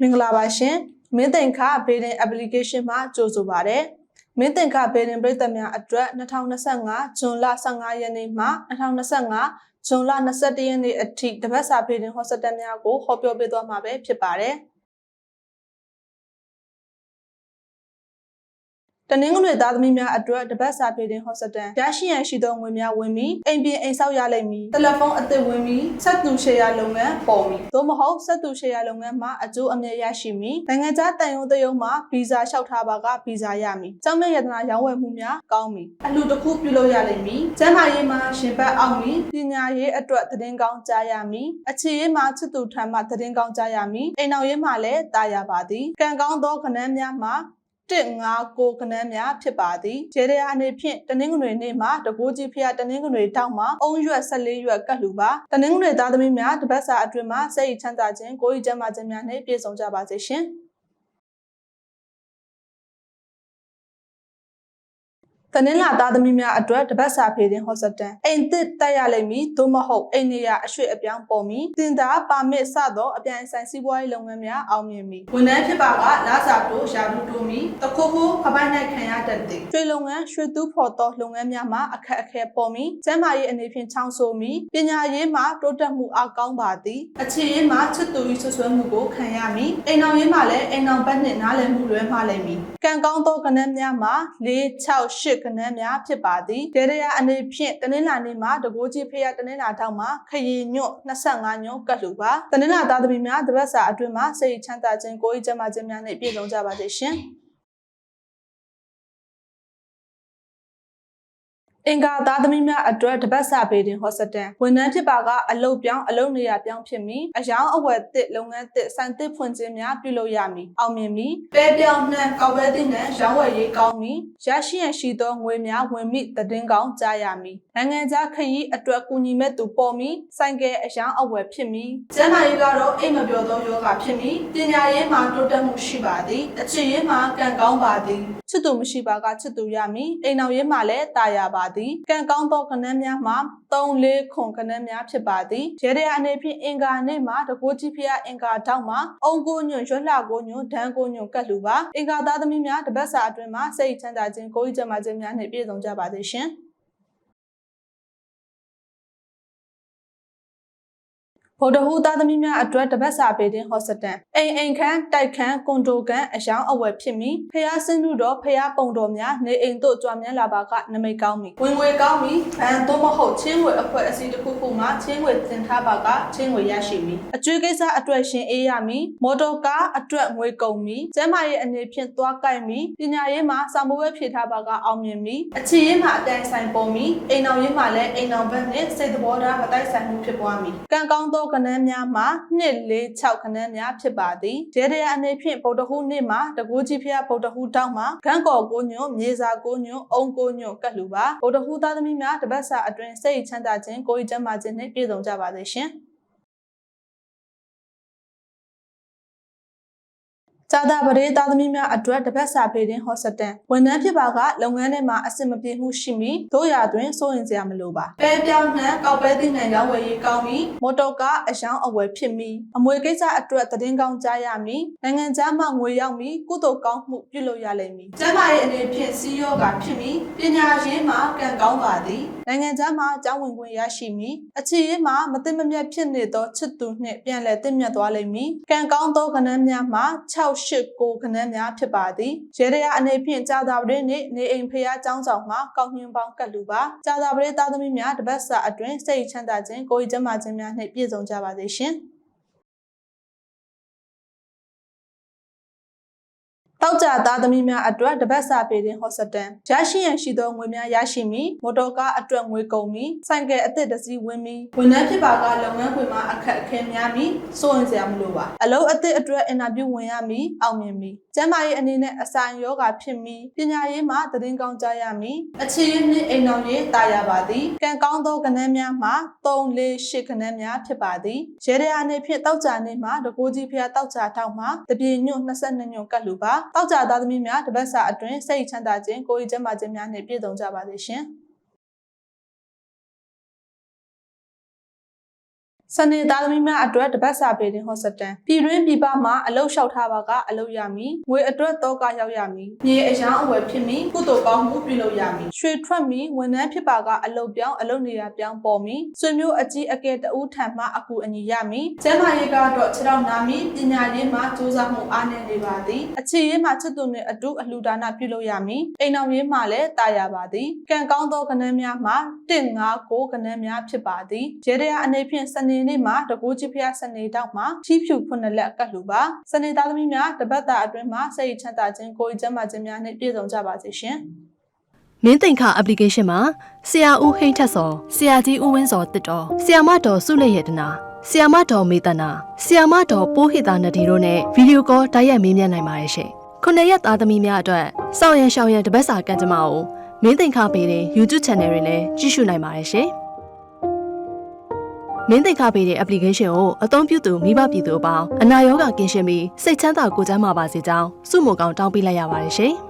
မင်္ဂလာပါရှင်မင်းသင်္ခဘေဒင် application မှာကြိုဆိုပါရစေမင်းသင်္ခဘေဒင်ပြည်သက်များအတွက်2025ဇွန်လ15ရက်နေ့မှ2025ဇွန်လ21ရက်နေ့အထိတပတ်စာဘေဒင်ဟော့စတက်များကိုဟောပြောပေးသွားမှာပဲဖြစ်ပါတယ် တနင်္ဂနွေသားသမီးများအတွက်တပတ်စာပေတင်ဟော့စတန်ရရှိရန်ရှိသောငွေများဝင်ပြီးအိမ်ပြင်အိမ်ဆောက်ရလိမ့်မည်တယ်လီဖုန်းအသစ်ဝင်ပြီးဆက်သူရှယ်ယာလုပ်ငန်းပေါ်မည်သို့မဟုတ်ဆက်သူရှယ်ယာလုပ်ငန်းမှာအကျိုးအမြတ်ရရှိမည်နိုင်ငံခြားတန်ယုံတယုံမှာဗီဇာလျှောက်ထားပါကဗီဇာရမည်ကျောင်းမြတ်ယတနာရောင်းဝယ်မှုများကောင်းမည်အလှတစ်ခုပြုလုပ်ရလိမ့်မည်ကျန်းမာရေးမှာရှင်ပတ်အောင်မည်ပညာရေးအတွက်သတင်းကောင်းကြားရမည်အခြေရေးမှာချစ်သူထံမှသတင်းကောင်းကြားရမည်အိမ်အောင်ရေးမှာလည်းတာယာပါသည်ကံကောင်းသောခဏန်းများမှာ 159ခန်းများဖြစ်ပါသည်ကျေရယာအနေဖြင့်တနင်္ဂနွေနေ့မှာတကိုးကြီးဖျားတနင်္ဂနွေတောက်မှာအုံရွက်14ရွက်ကတ်လူပါတနင်္ဂနွေသားသမီးများတပတ်စာအတွင်းမှာစိတ်ချမ်းသာခြင်းကိုယ်ဤကျန်းမာခြင်းများနဲ့ပြည့်စုံကြပါစေရှင် တနင်္လာသားသမီးများအတွက်တပတ်စာဖေးတင်ဟော့စတန်အိမ်သစ်တက်ရလိမ့်မည်သို့မဟုတ်အိမ်နေရအရွှေ့အပြောင်းပေါ်မည်တင်တာပါမစ်စသောအပြန်အဆိုင်စီးပွားရေးလုပ်ငန်းများအောင်မြင်မည်ဝန်ထမ်းဖြစ်ပါကလာစာတို့ရာထူးတိုးမည်တခိုးခိုးခပိုင်း၌ခံရတတ်သည်ရွှေလုပ်ငန်းရွှေသူဖော်သောလုပ်ငန်းများမှာအခက်အခဲပေါ်မည်ကျန်းမာရေးအနေဖြင့်ချောင်းဆိုမည်ပညာရေးမှာတိုးတက်မှုအကောင်းပါသည်အခြေရေးမှာချစ်သူ၏ဆွဆွဲမှုကိုခံရမည်အိမ်အောင်ရေးမှာလည်းအိမ်အောင်ဘက်နှင့်နားလည်မှုလွဲမှားလိမ့်မည်ကံကောင်းသောကဏ္ဍများမှာ၄6 8ကဏ္ဍများဖြစ်ပါသည်ဒေရယာအနေဖြင့်တနင်္လာနေ့မှာတကိုးကြီးဖေးရတနင်္လာတောက်မှာခရီညွတ်25ညွတ်ကတ်လူပါတနင်္လာသားသမီးများတပတ်စာအတွင်းမှာစိတ်ချမ်းသာခြင်းကိုယ်ဤကျန်းမာခြင်းများနဲ့ပြည့်စုံကြပါစေရှင် အင်္ဂါသားသမီးများအတွက်တပတ်စာပေတင်ဟောစတန်ဝန်ထမ်းဖြစ်ပါကအလုတ်ပြောင်းအလုတ်နေရာပြောင်းဖြစ်မည်အယောင်အဝယ်တစ်လုပ်ငန်းတစ်စိုင်တစ်ဖွင့်ခြင်းများပြုလုပ်ရမည်အောင်မြင်မည်ပဲပြောင်းနှံကောက်ပဲတင်နှံရောင်းဝယ်ရေးကောင်းမည်ရရှိရန်ရှိသောငွေများဝင်မိတည်င်းကောင်းကြားရမည်နိုင်ငံခြားခရီးအတွက်ကူညီမဲ့သူပေါ်မည်စိုင်ကဲအယောင်အဝယ်ဖြစ်မည်ကျန်းမာရေးကတော့အိမ်မပြောသောယောဂဖြစ်မည်ပညာရေးမှာတိုးတက်မှုရှိပါသည်အခြေရေးမှာကံကောင်းပါသည်ချစ်သူမရှိပါကချစ်သူရမည်အိမ်အောင်ရေးမှာလည်းတာယာပါသည်ကံကောင်းသောခဏန်းများမှာ3 4ခုခဏန်းများဖြစ်ပါသည်ရေရအနေဖြင့်အင်္ဂါနေ့မှာတကိုးကြီးဖျားအင်္ဂါတောက်မှာအုံကိုညွန့်ရွက်လှကိုညွန့်ဒန်းကိုညွန့်ကတ်လူပါအင်္ဂါသားသမီးများတပတ်စာအတွင်းမှာစိတ်ချမ်းသာခြင်းကိုယ်ကြမ်းမာခြင်းများနှင့်ပြည့်စုံကြပါစေရှင် ဗုဒ္ဓဟူသားသမီးများအတွက်တပတ်စာပေတင်ဟောစတန်အိမ်အိမ်ခန်းတိုက်ခန်းကွန်ဒိုကန်အယောင်အဝယ်ဖြစ်မီဖျားစင်းမှုတော်ဖျားပုံတော်များနေအိမ်တို့ကြွမြန်းလာပါကနမိတ်ကောင်းမီဝင်ငွေကောင်းမီဘန်သို့မဟုတ်ချင်းငွေအဖွဲ့အစည်းတစ်ခုခုမှာချင်းငွေတင်ထားပါကချင်းငွေရရှိမီအကျွေးကိစ္စအတွက်ရှင်အေးရမီမော်တော်ကားအတွက်ငွေကုန်မီကျန်းမာရေးအနေဖြင့်သွားကိုက်မီပညာရေးမှာစာမိုးဝဲဖြည့်ထားပါကအောင်မြင်မီအခြေရေးမှာအတန်ဆိုင်ပေါ်မီအိမ်အောင်ရေးမှာလည်းအိမ်အောင်ဘက်နဲ့စိတ်သဘောထားမတိုက်ဆိုင်မှုဖြစ်ပွားမီကံကောင်းသောကဏ္ဍများမှာ2 4 6ခဏန်းများဖြစ်ပါသည်ဒေရယာအနေဖြင့်ဗုဒ္ဓဟူးနေ့မှာတကူကြီးဖျားဗုဒ္ဓဟူးတောက်မှာဂန်းကော်ကိုညွန့်မြေစာကိုညွန့်အုံကိုညွန့်ကတ်လူပါဗုဒ္ဓဟူးသားသမီးများတပတ်စာအတွင်းစိတ်ချမ်းသာခြင်းကိုယ်ကျန်းမာခြင်းနှင့်ပြည့်စုံကြပါစေရှင် ဇာတာပရိသားသမီးများအတွက်တပတ်စာဖေးတင်ဟော့စတန်ဝန်ထမ်းဖြစ်ပါကလုပ်ငန်းထဲမှာအဆင်မပြေမှုရှိမိတို့ရာတွင်စိုးရင်စရာမလိုပါပဲပြောင်းနှံကောက်ပဲသည့်နှံရောင်းဝယ်ရေးကောင်းပြီမော်တော်ကားအယောင်အဝယ်ဖြစ်မိအမွေကိစ္စအတွက်သတင်းကောင်းကြားရမည်နိုင်ငံခြားမှငွေရောက်ပြီးကုသိုလ်ကောင်းမှုပြုလုပ်ရလိမ့်မည်ကျန်းမာရေးအနေဖြင့်စီးရောဂါဖြစ်မိပညာရေးမှာကံကောင်းပါသည်နိုင်ငံခြားမှကျောင်းဝင်ခွင့်ရရှိမည်အခြေရေးမှာမသိမမြတ်ဖြစ်နေသောချစ်သူနှင့်ပြန်လည်တင့်မြတ်သွားလိမ့်မည်ကံကောင်းသောကဏ္ဍများမှာ6 8ကိုခဏန်းများဖြစ်ပါသည်ရေရယာအနေဖြင့်ကြာသာပတေးနေ့နေအိမ်ဖျားကျောင်းဆောင်မှာကောင်းညွန်ပေါင်းကတ်လူပါကြာသာပတေးသားသမီးများတပတ်စာအတွင်းစိတ်ချမ်းသာခြင်းကိုယ်ကျန်းမာခြင်းများနှင့်ပြည့်စုံကြပါစေရှင် တောက်ကြသားသမီးများအတွက်တပတ်စာပေတင်ဟော့စတန်ရရှိရန်ရှိသောငွေများရရှိမည်မော်တော်ကားအတွက်ငွေကုန်မည်ဆိုင်ကယ်အသစ်တစ်စီးဝင်မည်ဝန်ထမ်းဖြစ်ပါကလုပ်ငန်းခွင်မှာအခက်အခဲများမည်စိုးရင်စရာမလိုပါအလုပ်အသစ်အတွက်အင်တာဗျူးဝင်ရမည်အောင်မြင်မည်ကျန်းမာရေးအနေနဲ့အဆိုင်ယောဂါဖြစ်မည်ပညာရေးမှာသတင်းကောင်းကြားရမည်အခြေရနှင့်အိမ်တော်ရေးတာယာပါသည်ကံကောင်းသောကဏ္ဍများမှာ3 4 8ကဏ္ဍများဖြစ်ပါသည်ရေရအနေဖြင့်တောက်ကြနေမှာတကိုးကြီးဖျားတောက်ကြထောက်မှာတပြေညွတ်22ညွတ်ကတ်လူပါတောက်ကြသားသမီးများတပတ်စာအတွင်းစိတ်ချမ်းသာခြင်းကိုယ်ရည်ကျန်းမာခြင်းများနဲ့ပြည့်စုံကြပါစေရှင် စနေသားသမီးများအတွက်တပတ်စာပေတင်ဟော့စတန်ပြည်တွင်းပြည်ပမှာအလုတ်လျှောက်ထားပါကအလုတ်ရမည်ငွေအတွက်တော့ကရောက်ရမည်မြေအယောင်အဝယ်ဖြစ်မည်ကုသိုလ်ကောင်းမှုပြုလုပ်ရမည်ရွှေထွက်မည်ဝန်ထမ်းဖြစ်ပါကအလုတ်ပြောင်းအလုတ်နေရာပြောင်းပေါ်မည်ဆွေမျိုးအကြီးအကဲတဦးထံမှအကူအညီရမည်ကျမ်းမာရေးကတော့ခြေထောက်နာမည်ပညာရေးမှာစူးစမ်းမှုအားနည်းနေပါသည်အခြေရေးမှာချစ်သူနှင့်အတူအလှူဒါနပြုလုပ်ရမည်အိမ်တော်ရေးမှာလည်းတာယာပါသည်ကံကောင်းသောကဏ္ဍများမှာ159ကဏ္ဍများဖြစ်ပါသည်ရေတရာအနေဖြင့်စနေနေ့မှာတကူကြီးဖျားစနေတောက်မှာထီးဖြူခုနှစ်လက်ကတ်လူပါစနေသားသမီးများတပတ်တာအတွင်းမှာစိတ်ချမ်းသာခြင်းကိုယ်ကျန်းမာခြင်းများနဲ့ပြည့်စုံကြပါစေရှင်မင်းသိင်္ခ application မှာဆရာဦးဟိန်းထက်စောဆရာကြီးဦးဝင်းစောတစ်တော်ဆရာမတော်စုလက်ရတနာဆရာမတော်မေတနာဆရာမတော်ပိုးဟိတာနဒီတို့နဲ့ဗီဒီယိုကောတိုက်ရိုက်မေးမြန်းနိုင်ပါတယ်ရှင်ခုနှစ်ရက်သားသမီးများအတွက်စောင့်ရန်ရှောင်းရန်တပတ်စာကံကြမ္မာကိုမင်းသိင်္ခပေတဲ့ YouTube channel တွေလည်းကြည့်ရှုနိုင်ပါတယ်ရှင် မင်းသိခပေးတဲ့ application ကိုအသုံးပြုသူမိဘပြည်သူအပေါင်းအနာရောဂါကင်းရှင်းပြီးစိတ်ချမ်းသာကိုယ်ကျန်းမာပါစေကြောင်းစုမုံကောင်တောင်းပေးလိုက်ရပါတယ်ရှင်။